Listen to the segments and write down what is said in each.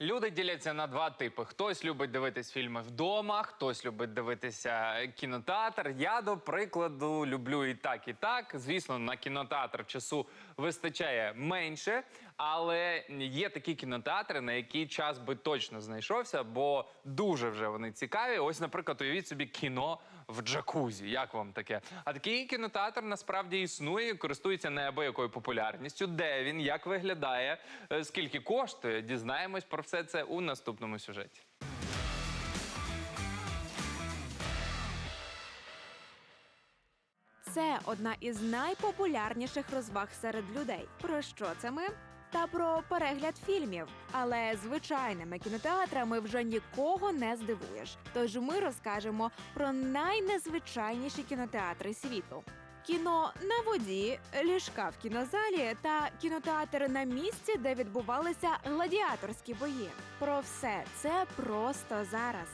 Люди діляться на два типи: хтось любить дивитись фільми вдома, хтось любить дивитися кінотеатр. Я, до прикладу, люблю і так, і так. Звісно, на кінотеатр часу вистачає менше, але є такі кінотеатри, на які час би точно знайшовся, бо дуже вже вони цікаві. Ось, наприклад, уявіть собі кіно в джакузі. Як вам таке? А такий кінотеатр насправді існує, користується неабиякою популярністю. Де він, як виглядає, е, скільки коштує? Дізнаємось про все це у наступному сюжеті. Це одна із найпопулярніших розваг серед людей. Про що це ми? Та про перегляд фільмів. Але звичайними кінотеатрами вже нікого не здивуєш. Тож ми розкажемо про найнезвичайніші кінотеатри світу. Кіно на воді, ліжка в кінозалі та кінотеатр на місці, де відбувалися гладіаторські бої. Про все це просто зараз.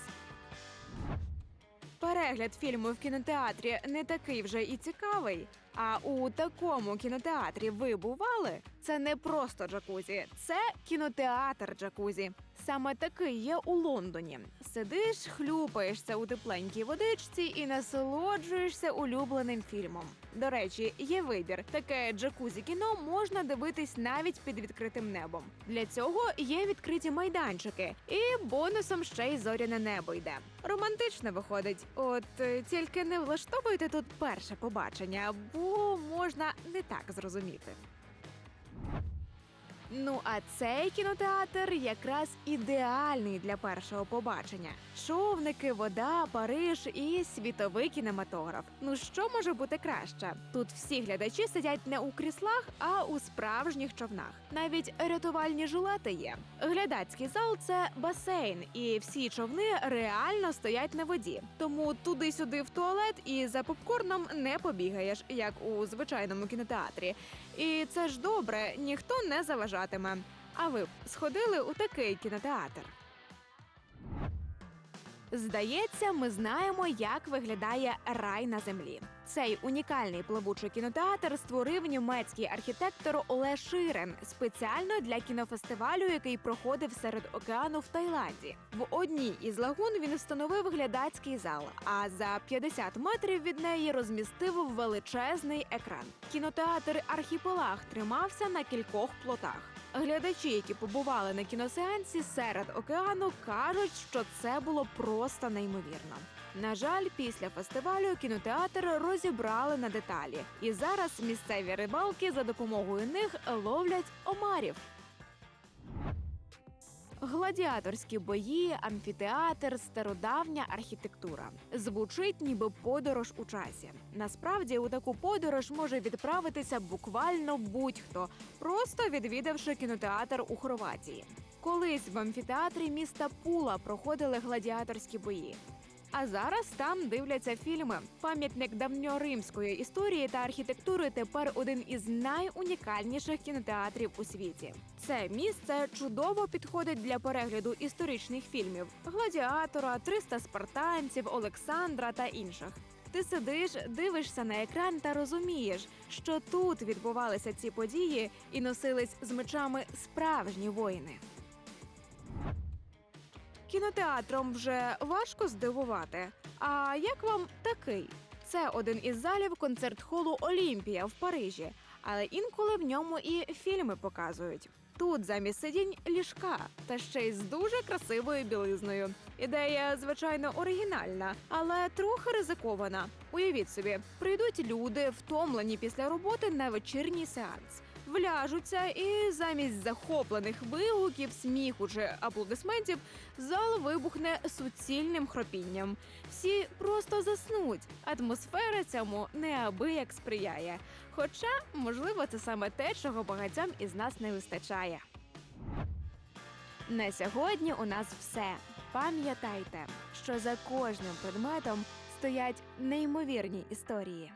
Перегляд фільму в кінотеатрі не такий вже і цікавий. А у такому кінотеатрі ви бували? Це не просто джакузі, це кінотеатр джакузі. Саме такий є у Лондоні. Сидиш, хлюпаєшся у тепленькій водичці і насолоджуєшся улюбленим фільмом. До речі, є вибір. Таке джакузі кіно можна дивитись навіть під відкритим небом. Для цього є відкриті майданчики, і бонусом ще й зоряне небо йде. Романтично виходить. От е, тільки не влаштовуйте тут перше побачення, бо можна не так зрозуміти. Ну а цей кінотеатр якраз ідеальний для першого побачення. Човники, вода, Париж і світовий кінематограф. Ну що може бути краще? Тут всі глядачі сидять не у кріслах, а у справжніх човнах. Навіть рятувальні жилети є. Глядацький зал це басейн, і всі човни реально стоять на воді. Тому туди-сюди в туалет і за попкорном не побігаєш, як у звичайному кінотеатрі. І це ж добре, ніхто не заважатиме. А ви б сходили у такий кінотеатр? Здається, ми знаємо, як виглядає рай на землі. Цей унікальний плавучий кінотеатр створив німецький архітектор Оле Ширен спеціально для кінофестивалю, який проходив серед океану в Таїланді. В одній із лагун він встановив глядацький зал, а за 50 метрів від неї розмістив величезний екран. Кінотеатр Архіпелаг тримався на кількох плотах. Глядачі, які побували на кіносеансі серед океану, кажуть, що це було просто неймовірно. На жаль, після фестивалю кінотеатр розібрали на деталі, і зараз місцеві рибалки за допомогою них ловлять омарів. Гладіаторські бої, амфітеатр, стародавня архітектура. Звучить ніби подорож у часі. Насправді у таку подорож може відправитися буквально будь-хто, просто відвідавши кінотеатр у Хорватії. Колись в амфітеатрі міста Пула проходили гладіаторські бої. А зараз там дивляться фільми. Пам'ятник давньоримської історії та архітектури тепер один із найунікальніших кінотеатрів у світі. Це місце чудово підходить для перегляду історичних фільмів: гладіатора, 300 спартанців, Олександра та інших. Ти сидиш, дивишся на екран та розумієш, що тут відбувалися ці події і носились з мечами справжні воїни. Кінотеатром вже важко здивувати. А як вам такий? Це один із залів концерт-холу Олімпія в Парижі, але інколи в ньому і фільми показують. Тут замість сидінь ліжка, та ще й з дуже красивою білизною. Ідея, звичайно, оригінальна, але трохи ризикована. Уявіть собі, прийдуть люди, втомлені після роботи на вечірній сеанс. Вляжуться, і замість захоплених вигуків, сміху чи аплодисментів зал вибухне суцільним хропінням. Всі просто заснуть. Атмосфера цьому неабияк сприяє. Хоча, можливо, це саме те, чого багатьом із нас не вистачає. На сьогодні у нас все. Пам'ятайте, що за кожним предметом стоять неймовірні історії.